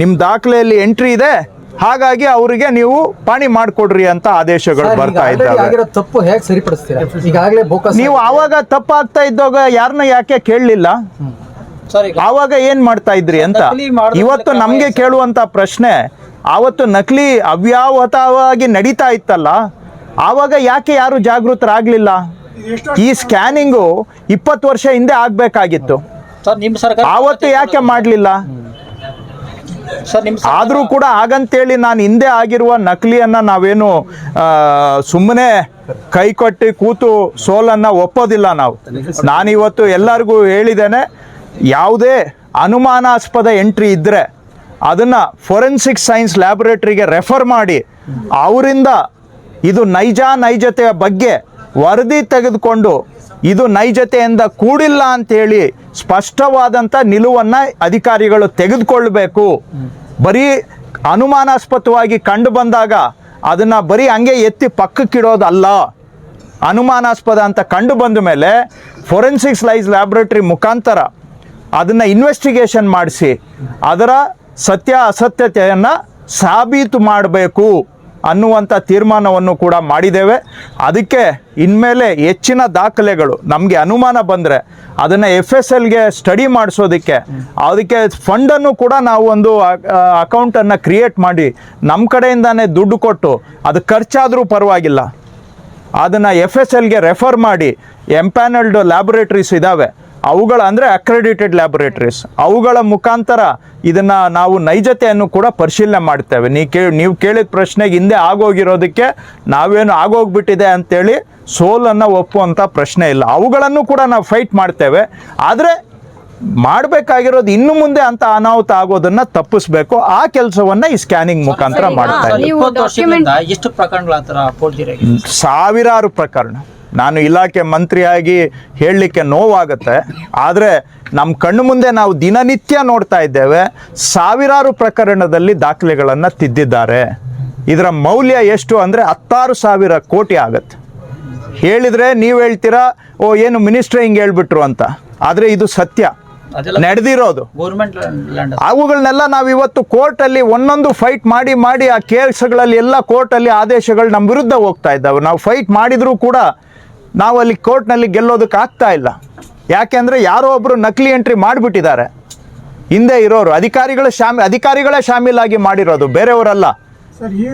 ನಿಮ್ಮ ದಾಖಲೆಯಲ್ಲಿ ಎಂಟ್ರಿ ಇದೆ. ಹಾಗಾಗಿ ಅವರಿಗೆ ನೀವು ಪಾಣಿ ಮಾಡಿಕೊಡ್ರಿ ಅಂತ ಆದೇಶಗಳು ಬರ್ತಾ ಇದ್ದಾವೆ. ತಪ್ಪು ಹೇಗೆ ಸರಿಪಡಿಸ್ತೀರಾ? ಈಗಾಗಲೇ ನೀವು ಆವಾಗ ತಪ್ಪಾಗ್ತಾ ಇದ್ದಾಗ ಯಾರನ್ನ ಯಾಕೆ ಕೇಳಲಿಲ್ಲ? ಆವಾಗ ಏನ್ ಮಾಡ್ತಾ ಇದ್ರಿ ಅಂತ? ಇವತ್ತು ನಮ್ಗೆ ಕೇಳುವಂತ ಪ್ರಶ್ನೆ ಆವತ್ತು ನಕಲಿ ಅವ್ಯಾವತವಾಗಿ ನಡೀತಾ ಇತ್ತಲ್ಲ ಆವಾಗ ಯಾಕೆ ಯಾರು ಜಾಗೃತರಾಗ್ಲಿಲ್ಲ? ಈ ಸ್ಕ್ಯಾನಿಂಗು ಇಪ್ಪತ್ತು ವರ್ಷ ಹಿಂದೆ ಆಗ್ಬೇಕಾಗಿತ್ತು. ಆವತ್ತು ಯಾಕೆ ಮಾಡಲಿಲ್ಲ? ಸರ್ ಆದರೂ ಕೂಡ ಹಾಗಂತೇಳಿ ನಾನು ಹಿಂದೆ ಆಗಿರುವ ನಕಲಿಯನ್ನ ನಾವೇನು ಸುಮ್ಮನೆ ಕೈ ಕೊಟ್ಟು ಕೂತು ಸೋಲನ್ನು ಒಪ್ಪೋದಿಲ್ಲ ನಾವು. ನಾನಿವತ್ತು ಎಲ್ಲರಿಗೂ ಹೇಳಿದ್ದೇನೆ ಯಾವುದೇ ಅನುಮಾನಾಸ್ಪದ ಎಂಟ್ರಿ ಇದ್ದರೆ ಅದನ್ನು ಫೊರೆನ್ಸಿಕ್ ಸೈನ್ಸ್ ಲ್ಯಾಬೊರೇಟರಿಗೆ ರೆಫರ್ ಮಾಡಿ ಅವರಿಂದ ಇದು ನೈಜ ನೈಜತೆಯ ಬಗ್ಗೆ ವರದಿ ತೆಗೆದುಕೊಂಡು ಇದು ನೈಜತೆಯಿಂದ ಕೂಡಿಲ್ಲ ಅಂತೇಳಿ ಸ್ಪಷ್ಟವಾದಂಥ ನಿಲುವನ್ನು ಅಧಿಕಾರಿಗಳು ತೆಗೆದುಕೊಳ್ಬೇಕು. ಬರೀ ಅನುಮಾನಾಸ್ಪದವಾಗಿ ಕಂಡು ಬಂದಾಗ ಅದನ್ನು ಬರೀ ಹಂಗೆ ಎತ್ತಿ ಪಕ್ಕಕ್ಕಿಡೋದಲ್ಲ ಅನುಮಾನಾಸ್ಪದ ಅಂತ ಕಂಡು ಬಂದ ಮೇಲೆ ಫೊರೆನ್ಸಿಕ್ಸ್ ಲೈಸ್ ಲ್ಯಾಬೊರೇಟ್ರಿ ಮುಖಾಂತರ ಅದನ್ನು ಇನ್ವೆಸ್ಟಿಗೇಷನ್ ಮಾಡಿಸಿ, ಅದರ ಸತ್ಯ ಅಸತ್ಯತೆಯನ್ನು ಸಾಬೀತು ಮಾಡಬೇಕು ಅನ್ನುವಂಥ ತೀರ್ಮಾನವನ್ನು ಕೂಡ ಮಾಡಿದ್ದೇವೆ. ಅದಕ್ಕೆ ಇನ್ಮೇಲೆ ಹೆಚ್ಚಿನ ದಾಖಲೆಗಳು ನಮಗೆ ಅನುಮಾನ ಬಂದರೆ ಅದನ್ನು ಎಫ್ ಎಸ್ ಎಲ್ಗೆ ಸ್ಟಡಿ ಮಾಡಿಸೋದಕ್ಕೆ, ಅದಕ್ಕೆ ಫಂಡನ್ನು ಕೂಡ ನಾವು ಒಂದು ಅಕೌಂಟನ್ನು ಕ್ರಿಯೇಟ್ ಮಾಡಿ ನಮ್ಮ ಕಡೆಯಿಂದಾನೇ ದುಡ್ಡು ಕೊಟ್ಟು ಅದು ಖರ್ಚಾದರೂ ಪರವಾಗಿಲ್ಲ. ಅದನ್ನು ಎಫ್ ಎಸ್ ಎಲ್ಗೆ ರೆಫರ್ ಮಾಡಿ ಎಂಪ್ಯಾನಲ್ಡ್ ಲ್ಯಾಬೊರೇಟ್ರೀಸ್ ಇದ್ದಾವೆ ಅವುಗಳ ಅಂದರೆ ಅಕ್ರೆಡಿಟೆಡ್ ಲ್ಯಾಬೊರೇಟರೀಸ್ ಅವುಗಳ ಮುಖಾಂತರ ಇದನ್ನು ನಾವು ನೈಜತೆಯನ್ನು ಕೂಡ ಪರಿಶೀಲನೆ ಮಾಡ್ತೇವೆ. ನೀವು ಕೇಳಿ ನೀವು ಕೇಳಿದ ಪ್ರಶ್ನೆಗೆ ಹಿಂದೆ ಆಗೋಗಿರೋದಕ್ಕೆ ನಾವೇನು ಆಗೋಗ್ಬಿಟ್ಟಿದೆ ಅಂತೇಳಿ ಸೋಲನ್ನು ಒಪ್ಪುವಂಥ ಪ್ರಶ್ನೆ ಇಲ್ಲ. ಅವುಗಳನ್ನು ಕೂಡ ನಾವು ಫೈಟ್ ಮಾಡ್ತೇವೆ. ಆದರೆ ಮಾಡಬೇಕಾಗಿರೋದು ಇನ್ನು ಮುಂದೆ ಅಂತ ಅನಾಹುತ ಆಗೋದನ್ನ ತಪ್ಪಿಸ್ಬೇಕು. ಆ ಕೆಲಸವನ್ನ ಈ ಸ್ಕ್ಯಾನಿಂಗ್ ಮುಖಾಂತರ ಮಾಡ್ತಾ ಆಗಿದೆ ಸಾವಿರಾರು ಪ್ರಕರಣ. ನಾನು ಇಲಾಖೆ ಮಂತ್ರಿಯಾಗಿ ಹೇಳಲಿಕ್ಕೆ ನೋವಾಗುತ್ತೆ. ಆದರೆ ನಮ್ಮ ಕಣ್ಣು ಮುಂದೆ ನಾವು ದಿನನಿತ್ಯ ನೋಡ್ತಾ ಇದ್ದೇವೆ ಸಾವಿರಾರು ಪ್ರಕರಣದಲ್ಲಿ ದಾಖಲೆಗಳನ್ನು ತಿದ್ದಿದ್ದಾರೆ. ಇದರ ಮೌಲ್ಯ ಎಷ್ಟು ಅಂದರೆ ಹತ್ತಾರು ಸಾವಿರ ಕೋಟಿ ಆಗತ್ತೆ. ಹೇಳಿದರೆ ನೀವು ಹೇಳ್ತೀರಾ ಓ ಏನು ಮಿನಿಸ್ಟ್ರ್ ಹಿಂಗೆ ಹೇಳ್ಬಿಟ್ರು ಅಂತ. ಆದರೆ ಇದು ಸತ್ಯ. ನಡೆದಿರೋದು. ಅವುಗಳನ್ನೆಲ್ಲ ನಾವು ಇವತ್ತು ಕೋರ್ಟಲ್ಲಿ ಒಂದೊಂದು ಫೈಟ್ ಮಾಡಿ ಮಾಡಿ ಆ ಕೇಸ್ಗಳಲ್ಲಿ ಎಲ್ಲ ಕೋರ್ಟಲ್ಲಿ ಆದೇಶಗಳು ನಮ್ಮ ವಿರುದ್ಧ ಹೋಗ್ತಾ ಇದ್ದಾವೆ. ನಾವು ಫೈಟ್ ಮಾಡಿದರೂ ಕೂಡ ನಾವು ಅಲ್ಲಿ ಕೋರ್ಟ್ನಲ್ಲಿ ಗೆಲ್ಲೋದಕ್ಕೆ ಆಗ್ತಾ ಇಲ್ಲ. ಯಾಕೆಂದರೆ ಯಾರೋ ಒಬ್ಬರು ನಕಲಿ ಎಂಟ್ರಿ ಮಾಡಿಬಿಟ್ಟಿದ್ದಾರೆ. ಹಿಂದೆ ಇರೋರು ಅಧಿಕಾರಿಗಳ ಶಾಮಿ ಅಧಿಕಾರಿಗಳೇ ಶಾಮೀಲಾಗಿ ಮಾಡಿರೋದು ಬೇರೆಯವರಲ್ಲ.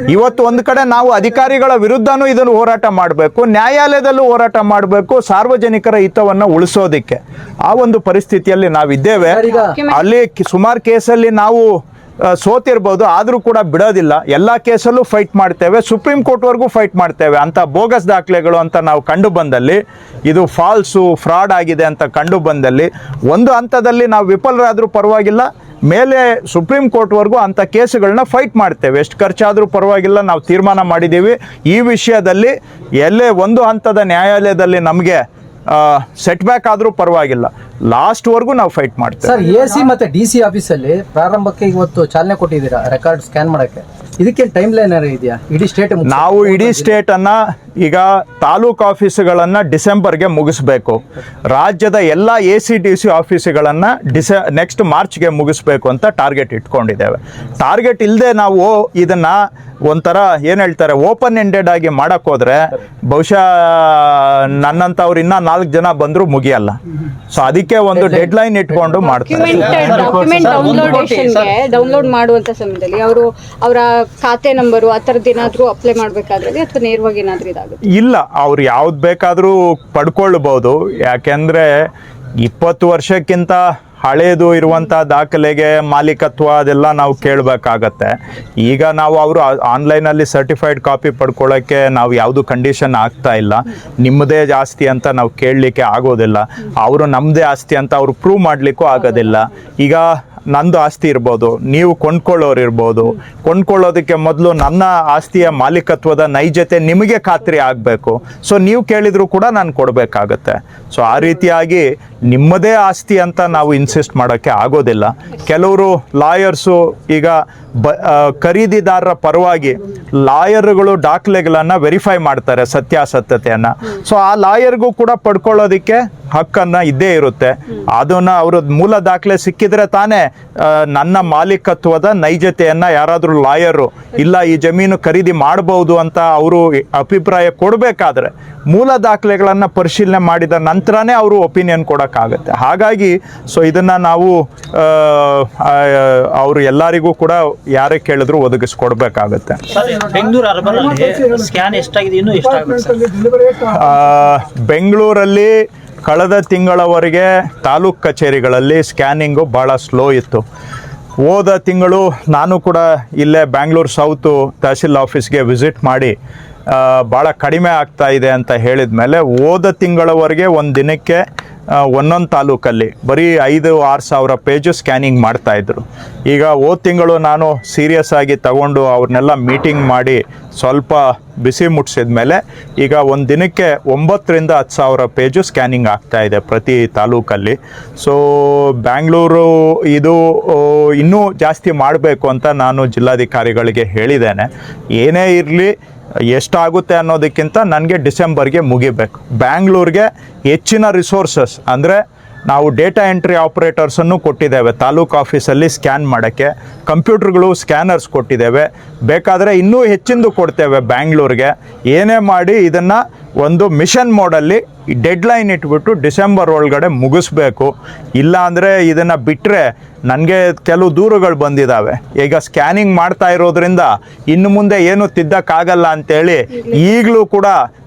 ಇವತ್ತು ಒಂದು ಕಡೆ ನಾವು ಅಧಿಕಾರಿಗಳ ವಿರುದ್ಧನೂ ಇದನ್ನು ಹೋರಾಟ ಮಾಡಬೇಕು ನ್ಯಾಯಾಲಯದಲ್ಲೂ ಹೋರಾಟ ಮಾಡಬೇಕು ಸಾರ್ವಜನಿಕರ ಹಿತವನ್ನು ಉಳಿಸೋದಿಕ್ಕೆ. ಆ ಒಂದು ಪರಿಸ್ಥಿತಿಯಲ್ಲಿ ನಾವಿದ್ದೇವೆ. ಅಲ್ಲಿ ಕಿ- ಸುಮಾರು ಕೇಸಲ್ಲಿ ನಾವು ಸೋತಿರ್ಬೋದು ಆದರೂ ಕೂಡ ಬಿಡೋದಿಲ್ಲ. ಎಲ್ಲ ಕೇಸಲ್ಲೂ ಫೈಟ್ ಮಾಡ್ತೇವೆ ಸುಪ್ರೀಂ ಕೋರ್ಟ್ವರೆಗೂ ಫೈಟ್ ಮಾಡ್ತೇವೆ. ಅಂತ ಬೋಗಸ್ ದಾಖಲೆಗಳು ಅಂತ ನಾವು ಕಂಡು ಬಂದಲ್ಲಿ, ಇದು ಫಾಲ್ಸು ಫ್ರಾಡ್ ಆಗಿದೆ ಅಂತ ಕಂಡು ಬಂದಲ್ಲಿ, ಒಂದು ಹಂತದಲ್ಲಿ ನಾವು ವಿಫಲರಾದರೂ ಪರವಾಗಿಲ್ಲ, ಮೇಲೆ ಸುಪ್ರೀಂ ಕೋರ್ಟ್ವರೆಗೂ ಅಂಥ ಕೇಸುಗಳನ್ನ ಫೈಟ್ ಮಾಡ್ತೇವೆ. ಎಷ್ಟು ಖರ್ಚಾದರೂ ಪರವಾಗಿಲ್ಲ, ನಾವು ತೀರ್ಮಾನ ಮಾಡಿದ್ದೀವಿ. ಈ ವಿಷಯದಲ್ಲಿ ಎಲ್ಲೇ ಒಂದು ಹಂತದ ನ್ಯಾಯಾಲಯದಲ್ಲಿ ನಮಗೆ ಸೆಟ್ ಬ್ಯಾಕ್ ಆದರೂ ಪರವಾಗಿಲ್ಲ. ಲಾಸ್ಟ್ವರೆಗೂ ನಾವು ಫೈಟ್ ಮಾಡ್ತೇವೆ. ಸರ್, ಎ ಸಿ ಮತ್ತೆ ಡಿ ಸಿ ಆಫೀಸಲ್ಲಿ ಪ್ರಾರಂಭಕ್ಕೆ ಇವತ್ತು ಚಾಲನೆ ಕೊಟ್ಟಿದ್ದೀರಾ? ರೆಕಾರ್ಡ್ ಸ್ಕ್ಯಾನ್ ಮಾಡಕ್ಕೆ. ಇದಕ್ಕೆ ಟೈಮ್ ಲೈನ್ ಇದೆಯಾ? ಇಡೀ ಸ್ಟೇಟ್ ನಾವು ಇಡೀ ಸ್ಟೇಟನ್ನು ಈಗ ತಾಲೂಕು ಆಫೀಸುಗಳನ್ನು ಡಿಸೆಂಬರ್ಗೆ ಮುಗಿಸ್ಬೇಕು. ರಾಜ್ಯದ ಎಲ್ಲ ಎ ಸಿ ಡಿ ಸಿ ಆಫೀಸುಗಳನ್ನು ಡಿಸೆ ನೆಕ್ಸ್ಟ್ ಮಾರ್ಚ್ಗೆ ಮುಗಿಸ್ಬೇಕು ಅಂತ ಟಾರ್ಗೆಟ್ ಇಟ್ಕೊಂಡಿದ್ದೇವೆ. ಟಾರ್ಗೆಟ್ ಇಲ್ಲದೆ ನಾವು ಇದನ್ನ ಒಂಥರ ಏನು ಹೇಳ್ತಾರೆ ಓಪನ್ ಎಂಡೆಡ್ ಆಗಿ ಮಾಡಕ್ ಹೋದ್ರೆ ಬಹುಶಃ ನನ್ನಂಥವ್ರು ಇನ್ನೂ ನಾಲ್ಕು ಜನ ಬಂದರೂ ಮುಗಿಯಲ್ಲ. ಸೊ ಅದಕ್ಕೆ ಒಂದು ಡೆಡ್ ಲೈನ್ ಇಟ್ಕೊಂಡು ಮಾಡ್ತಾರೆ. ಡೌನ್ಲೋಡ್ ಮಾಡುವಂತ ಸಮಯದಲ್ಲಿ ಅವರು ಅವರ ಖಾತೆ ನಂಬರು, ಆ ಥರದ್ದು ಏನಾದರೂ ಅಪ್ಲೈ ಮಾಡಬೇಕಾದ್ರೆ ಅಥವಾ ನೇರವಾಗಿ ಏನಾದರೂ ಇದಾಗುತ್ತೆ? ಇಲ್ಲ, ಅವ್ರು ಯಾವ್ದು ಬೇಕಾದರೂ ಪಡ್ಕೊಳ್ಬೋದು ಯಾಕೆಂದ್ರೆ ಇಪ್ಪತ್ತು ವರ್ಷಕ್ಕಿಂತ ಹಳೆಯದು ಇರುವಂಥ ದಾಖಲೆಗೆ ಮಾಲೀಕತ್ವ ಅದೆಲ್ಲ ನಾವು ಕೇಳಬೇಕಾಗತ್ತೆ. ಈಗ ನಾವು ಅವರು ಆನ್ಲೈನಲ್ಲಿ ಸರ್ಟಿಫೈಡ್ ಕಾಪಿ ಪಡ್ಕೊಳ್ಳೋಕ್ಕೆ ನಾವು ಯಾವುದು ಕಂಡೀಷನ್ ಆಗ್ತಾ ಇಲ್ಲ. ನಿಮ್ಮದೇ ಜಾಸ್ತಿ ಅಂತ ನಾವು ಕೇಳಲಿಕ್ಕೆ ಆಗೋದಿಲ್ಲ. ಅವರು ನಮ್ಮದೇ ಆಸ್ತಿ ಅಂತ ಅವರು ಪ್ರೂವ್ ಮಾಡಲಿಕ್ಕೂ ಆಗೋದಿಲ್ಲ. ಈಗ ನಂದು ಆಸ್ತಿ ಇರ್ಬೋದು, ನೀವು ಕೊಂಡ್ಕೊಳ್ಳೋರು ಇರ್ಬೋದು. ಕೊಂಡ್ಕೊಳ್ಳೋದಕ್ಕೆ ಮೊದಲು ನನ್ನ ಆಸ್ತಿಯ ಮಾಲೀಕತ್ವದ ನೈಜತೆ ನಿಮಗೆ ಖಾತ್ರಿ ಆಗಬೇಕು. ಸೊ ನೀವು ಕೇಳಿದರೂ ಕೂಡ ನಾನು ಕೊಡಬೇಕಾಗತ್ತೆ. ಸೊ ಆ ರೀತಿಯಾಗಿ ನಿಮ್ಮದೇ ಆಸ್ತಿ ಅಂತ ನಾವು ಇನ್ಸಿಸ್ಟ್ ಮಾಡೋಕ್ಕೆ ಆಗೋದಿಲ್ಲ. ಕೆಲವರು ಲಾಯರ್ಸು ಈಗ ಬ ಖರೀದಿದಾರರ ಪರವಾಗಿ ಲಾಯರ್ಗಳು ದಾಖಲೆಗಳನ್ನು ವೆರಿಫೈ ಮಾಡ್ತಾರೆ ಸತ್ಯಾಸತ್ಯತೆಯನ್ನು. ಸೊ ಆ ಲಾಯರ್ಗೂ ಕೂಡ ಪಡ್ಕೊಳ್ಳೋದಕ್ಕೆ ಹಕ್ಕನ್ನು ಇದ್ದೇ ಇರುತ್ತೆ. ಅದನ್ನ ಅವರ ಮೂಲ ದಾಖಲೆ ಸಿಕ್ಕಿದ್ರೆ ತಾನೇ ನನ್ನ ಮಾಲೀಕತ್ವದ ನೈಜತೆಯನ್ನ ಯಾರಾದರೂ ಲಾಯರು ಇಲ್ಲ ಈ ಜಮೀನು ಖರೀದಿ ಮಾಡಬಹುದು ಅಂತ ಅವರು ಅಭಿಪ್ರಾಯ ಕೊಡಬೇಕಾದ್ರೆ ಮೂಲ ದಾಖಲೆಗಳನ್ನು ಪರಿಶೀಲನೆ ಮಾಡಿದ ನಂತರನೇ ಅವರು ಒಪಿನಿಯನ್ ಕೊಡೋಕ್ಕಾಗತ್ತೆ. ಹಾಗಾಗಿ ಸೊ ಇದನ್ನ ನಾವು ಅವರು ಎಲ್ಲರಿಗೂ ಕೂಡ ಯಾರೇ ಕೇಳಿದ್ರು ಒದಗಿಸ್ಕೊಡ್ಬೇಕಾಗತ್ತೆ. ಬೆಂಗಳೂರು ಸ್ಕ್ಯಾನ್ ಎಷ್ಟಾಗಿದೆ ಇನ್ನೂ ಬೆಂಗಳೂರಲ್ಲಿ ಕಳೆದ ತಿಂಗಳವರೆಗೆ ತಾಲೂಕ್ ಕಚೇರಿಗಳಲ್ಲಿ ಸ್ಕ್ಯಾನಿಂಗು ಭಾಳ ಸ್ಲೋ ಇತ್ತು. ಹೋದ ತಿಂಗಳು ನಾನು ಕೂಡ ಇಲ್ಲೇ ಬ್ಯಾಂಗ್ಳೂರು ಸೌತು ತಹಸೀಲ್ ಆಫೀಸ್ಗೆ ವಿಸಿಟ್ ಮಾಡಿ ಭಾಳ ಕಡಿಮೆ ಆಗ್ತಾ ಇದೆ ಅಂತ ಹೇಳಿದ ಮೇಲೆ ಹೋದ ತಿಂಗಳವರೆಗೆ ಒಂದು ದಿನಕ್ಕೆ ಒಂದೊಂದು ತಾಲೂಕಲ್ಲಿ ಬರೀ ಐದು, ಆರು ಸಾವಿರ ಪೇಜು ಸ್ಕ್ಯಾನಿಂಗ್ ಮಾಡ್ತಾಯಿದ್ರು ಈಗ ಹೋದ ತಿಂಗಳು ನಾನು ಸೀರಿಯಸ್ ಆಗಿ ತಗೊಂಡು ಅವ್ರನ್ನೆಲ್ಲ ಮೀಟಿಂಗ್ ಮಾಡಿ ಸ್ವಲ್ಪ ಬಿಸಿ ಮುಟ್ಟಿಸಿದ ಮೇಲೆ ಈಗ ಒಂದು ದಿನಕ್ಕೆ ಒಂಬತ್ತರಿಂದ ಹತ್ತು ಸಾವಿರ ಪೇಜು ಸ್ಕ್ಯಾನಿಂಗ್ ಆಗ್ತಾ ಇದೆ ಪ್ರತಿ ತಾಲೂಕಲ್ಲಿ. ಸೊ ಬ್ಯಾಂಗ್ಳೂರು ಇದು ಇನ್ನೂ ಜಾಸ್ತಿ ಮಾಡಬೇಕು ಅಂತ ನಾನು ಜಿಲ್ಲಾಧಿಕಾರಿಗಳಿಗೆ ಹೇಳಿದ್ದೇನೆ. ಏನೇ ಇರಲಿ ಎಷ್ಟಾಗುತ್ತೆ ಅನ್ನೋದಕ್ಕಿಂತ ನನಗೆ ಡಿಸೆಂಬರ್ಗೆ ಮುಗಿಬೇಕು. ಬ್ಯಾಂಗ್ಳೂರಿಗೆ ಹೆಚ್ಚಿನ ರಿಸೋರ್ಸಸ್ ಅಂದರೆ ನಾವು ಡೇಟಾ ಎಂಟ್ರಿ ಆಪ್ರೇಟರ್ಸನ್ನು ಕೊಟ್ಟಿದ್ದೇವೆ. ತಾಲೂಕು ಆಫೀಸಲ್ಲಿ ಸ್ಕ್ಯಾನ್ ಮಾಡೋಕ್ಕೆ. ಕಂಪ್ಯೂಟರ್ಗಳು ಸ್ಕ್ಯಾನರ್ಸ್ ಕೊಟ್ಟಿದ್ದೇವೆ. ಬೇಕಾದರೆ ಇನ್ನೂ ಹೆಚ್ಚಿಂದು ಕೊಡ್ತೇವೆ ಬ್ಯಾಂಗ್ಳೂರಿಗೆ. ಏನೇ ಮಾಡಿ ಇದನ್ನು ಒಂದು ಮಿಷನ್ ಮೋಡಲ್ಲಿ ಡೆಡ್ ಲೈನ್ ಇಟ್ಬಿಟ್ಟು ಡಿಸೆಂಬರ್ ಒಳಗಡೆ ಮುಗಿಸ್ಬೇಕು. ಇಲ್ಲ ಅಂದರೆ ಇದನ್ನು ಬಿಟ್ಟರೆ ನನಗೆ ಕೆಲವು ದೂರುಗಳು ಬಂದಿದ್ದಾವೆ ಈಗ ಸ್ಕ್ಯಾನಿಂಗ್ ಮಾಡ್ತಾ ಇರೋದ್ರಿಂದ ಇನ್ನು ಮುಂದೆ ಏನು ತಿದ್ದಕ್ಕಾಗಲ್ಲ ಅಂತೇಳಿ ಈಗಲೂ ಕೂಡ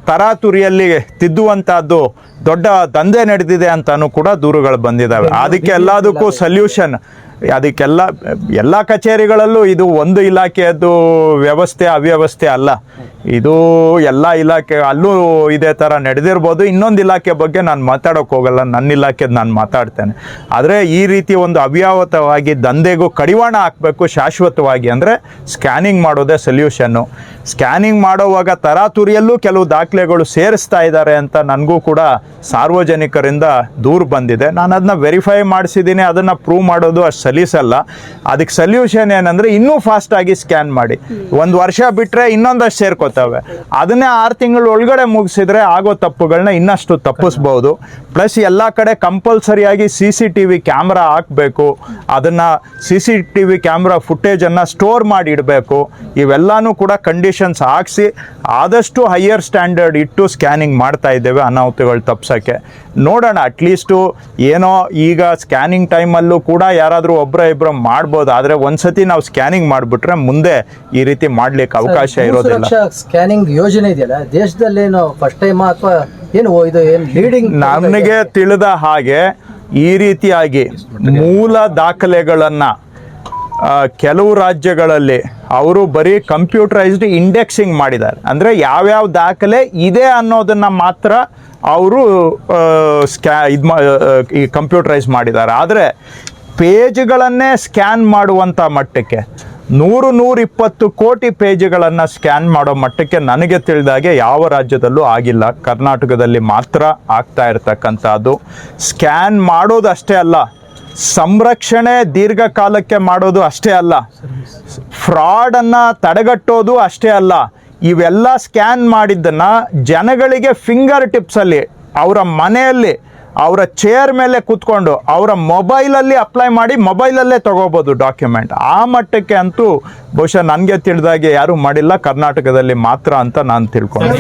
ತರಾತುರಿಯಲ್ಲಿ ತಿದ್ದುವಂತಹದ್ದು ದೊಡ್ಡ ದಂಧೆ ನಡೆದಿದೆ ಅಂತಾನು ಕೂಡ ದೂರುಗಳು ಬಂದಿದ್ದಾವೆ. ಅದಕ್ಕೆ ಎಲ್ಲದಕ್ಕೂ ಸಲ್ಯೂಷನ್ ಅದಕ್ಕೆಲ್ಲ, ಎಲ್ಲ ಕಚೇರಿಗಳಲ್ಲೂ ಇದು ಒಂದು ಇಲಾಖೆಯದ್ದು ವ್ಯವಸ್ಥೆ, ಅವ್ಯವಸ್ಥೆ ಅಲ್ಲ. ಇದು ಎಲ್ಲ ಇಲಾಖೆ, ಅಲ್ಲೂ ಇದೇ ಥರ ನಡೆದಿರ್ಬೋದು. ಇನ್ನೊಂದು ಇಲಾಖೆ ಬಗ್ಗೆ ನಾನು ಮಾತಾಡೋಕೆ ಹೋಗಲ್ಲ, ನನ್ನ ಇಲಾಖೆದು ನಾನು ಮಾತಾಡ್ತೇನೆ. ಆದರೆ ಈ ರೀತಿ ಒಂದು ಅವ್ಯಾವತವಾಗಿ ದಂಧೆಗೂ ಕಡಿವಾಣ ಹಾಕಬೇಕು ಶಾಶ್ವತವಾಗಿ ಅಂದರೆ ಸ್ಕ್ಯಾನಿಂಗ್ ಮಾಡೋದೇ ಸೊಲ್ಯೂಷನ್ನು. ಸ್ಕ್ಯಾನಿಂಗ್ ಮಾಡೋವಾಗ ತರಾತುರಿಯಲ್ಲೂ ಕೆಲವು ದಾಖಲೆಗಳು ಸೇರಿಸ್ತಾ ಇದ್ದಾರೆ ಅಂತ ನನಗೂ ಕೂಡ ಸಾರ್ವಜನಿಕರಿಂದ ದೂರು ಬಂದಿದೆ. ನಾನು ಅದನ್ನ ವೆರಿಫೈ ಮಾಡಿಸಿದ್ದೀನಿ ಅದನ್ನು ಪ್ರೂವ್ ಮಾಡೋದು ಅಷ್ಟು ಸಲೀಸಲ್ಲ. ಅದಕ್ಕೆ ಸೊಲ್ಯೂಷನ್ ಏನಂದರೆ ಇನ್ನೂ ಫಾಸ್ಟಾಗಿ ಸ್ಕ್ಯಾನ್ ಮಾಡಿ. ಒಂದು ವರ್ಷ ಬಿಟ್ಟರೆ ಇನ್ನೊಂದಷ್ಟು ಸೇರ್ಕೋತವೆ. ಅದನ್ನೇ ಆರು ತಿಂಗಳು ಒಳಗಡೆ ಮುಗಿಸಿದ್ರೆ ಆಗೋ ತಪ್ಪುಗಳನ್ನ ಇನ್ನಷ್ಟು ತಪ್ಪಿಸ್ಬೋದು. ಪ್ಲಸ್ ಎಲ್ಲ ಕಡೆ ಕಂಪಲ್ಸರಿಯಾಗಿ C C T V camera ಹಾಕಬೇಕು. ಅದನ್ನು C C T V camera ಫುಟೇಜನ್ನು store ಮಾಡಿ ಇಡಬೇಕು. ಇವೆಲ್ಲನೂ ಕೂಡ ಕಂಡೀಷನ್ಸ್ ಹಾಕ್ಸಿ ಆದಷ್ಟು ಹೈಯರ್ ಸ್ಟ್ಯಾಂಡರ್ಡ್ ಇಟ್ಟು ಸ್ಕ್ಯಾನಿಂಗ್ ಮಾಡ್ತಾ ಇದ್ದೇವೆ ಅನಾಹುತಗಳು ತಪ್ಸೋಕ್ಕೆ. ನೋಡೋಣ ಅಟ್ಲೀಸ್ಟು ಏನೋ ಈಗ ಸ್ಕ್ಯಾನಿಂಗ್ ಟೈಮಲ್ಲೂ ಕೂಡ ಯಾರಾದರೂ ಒಬ್ಬರ ಇಬ್ಬರ ಮಾಡ್ಬೋದು. ಆದರೆ ಒಂದ್ಸತಿ ನಾವು ಸ್ಕ್ಯಾನಿಂಗ್ ಮಾಡಿಬಿಟ್ರೆ ಮುಂದೆ ಈ ರೀತಿ ಮಾಡ್ಲಿಕ್ಕೆ ಅವಕಾಶ ಇರೋದಿಲ್ಲ. ಸ್ಕ್ಯಾನಿಂಗ್ ಯೋಜನೆ ಇದೆಯಲ್ಲ ದೇಶದಲ್ಲೇನು ಫಸ್ಟ್ ಟೈಮ್ ಅಥವಾ ಏನು ಇದು ಏನು ಲೀಡಿಂಗ್ ನನಗೆ ತಿಳಿದ ಹಾಗೆ ಈ ರೀತಿಯಾಗಿ ಮೂಲ ದಾಖಲೆಗಳನ್ನು ಕೆಲವು ರಾಜ್ಯಗಳಲ್ಲಿ ಅವರು ಬರೀ ಕಂಪ್ಯೂಟರೈಸ್ಡ್ ಇಂಡೆಕ್ಸಿಂಗ್ ಮಾಡಿದ್ದಾರೆ. ಅಂದರೆ ಯಾವ್ಯಾವ ದಾಖಲೆ ಇದೆ ಅನ್ನೋದನ್ನು ಮಾತ್ರ ಅವರು ಸ್ಕ್ಯಾ ಇದು ಈ ಕಂಪ್ಯೂಟರೈಸ್ ಮಾಡಿದ್ದಾರೆ. ಆದರೆ ಪೇಜ್ಗಳನ್ನೇ ಸ್ಕ್ಯಾನ್ ಮಾಡುವಂಥ ಮಟ್ಟಕ್ಕೆ, ನೂರು ನೂರಿಪ್ಪತ್ತು ಕೋಟಿ ಪೇಜ್ಗಳನ್ನು ಸ್ಕ್ಯಾನ್ ಮಾಡೋ ಮಟ್ಟಕ್ಕೆ ನನಗೆ ತಿಳಿದಾಗೆ ಯಾವ ರಾಜ್ಯದಲ್ಲೂ ಆಗಿಲ್ಲ. ಕರ್ನಾಟಕದಲ್ಲಿ ಮಾತ್ರ ಆಗ್ತಾ ಇರತಕ್ಕಂಥದ್ದು. ಸ್ಕ್ಯಾನ್ ಮಾಡೋದು ಅಷ್ಟೇ ಅಲ್ಲ, ಸಂರಕ್ಷಣೆ ದೀರ್ಘಕಾಲಕ್ಕೆ ಮಾಡೋದು ಅಷ್ಟೇ ಅಲ್ಲ, ಫ್ರಾಡನ್ನು ತಡೆಗಟ್ಟೋದು ಅಷ್ಟೇ ಅಲ್ಲ, ಇವೆಲ್ಲ ಸ್ಕ್ಯಾನ್ ಮಾಡಿದ್ದನ್ನು ಜನಗಳಿಗೆ ಫಿಂಗರ್ ಟಿಪ್ಸಲ್ಲಿ, ಅವರ ಮನೆಯಲ್ಲಿ ಅವರ ಚೇರ್ ಮೇಲೆ ಕೂತ್ಕೊಂಡು ಅವರ ಮೊಬೈಲಲ್ಲಿ ಅಪ್ಲೈ ಮಾಡಿ ಮೊಬೈಲಲ್ಲೇ ತಗೋಬೋದು ಡಾಕ್ಯುಮೆಂಟ್ ಆ ಮಟ್ಟಕ್ಕೆ ಅಂತೂ ಬಹುಶಃ ನನಗೆ ತಿಳಿದಾಗೆ ಯಾರೂ ಮಾಡಿಲ್ಲ. ಕರ್ನಾಟಕದಲ್ಲಿ ಮಾತ್ರ ಅಂತ ನಾನು ತಿಳ್ಕೊಂಡು.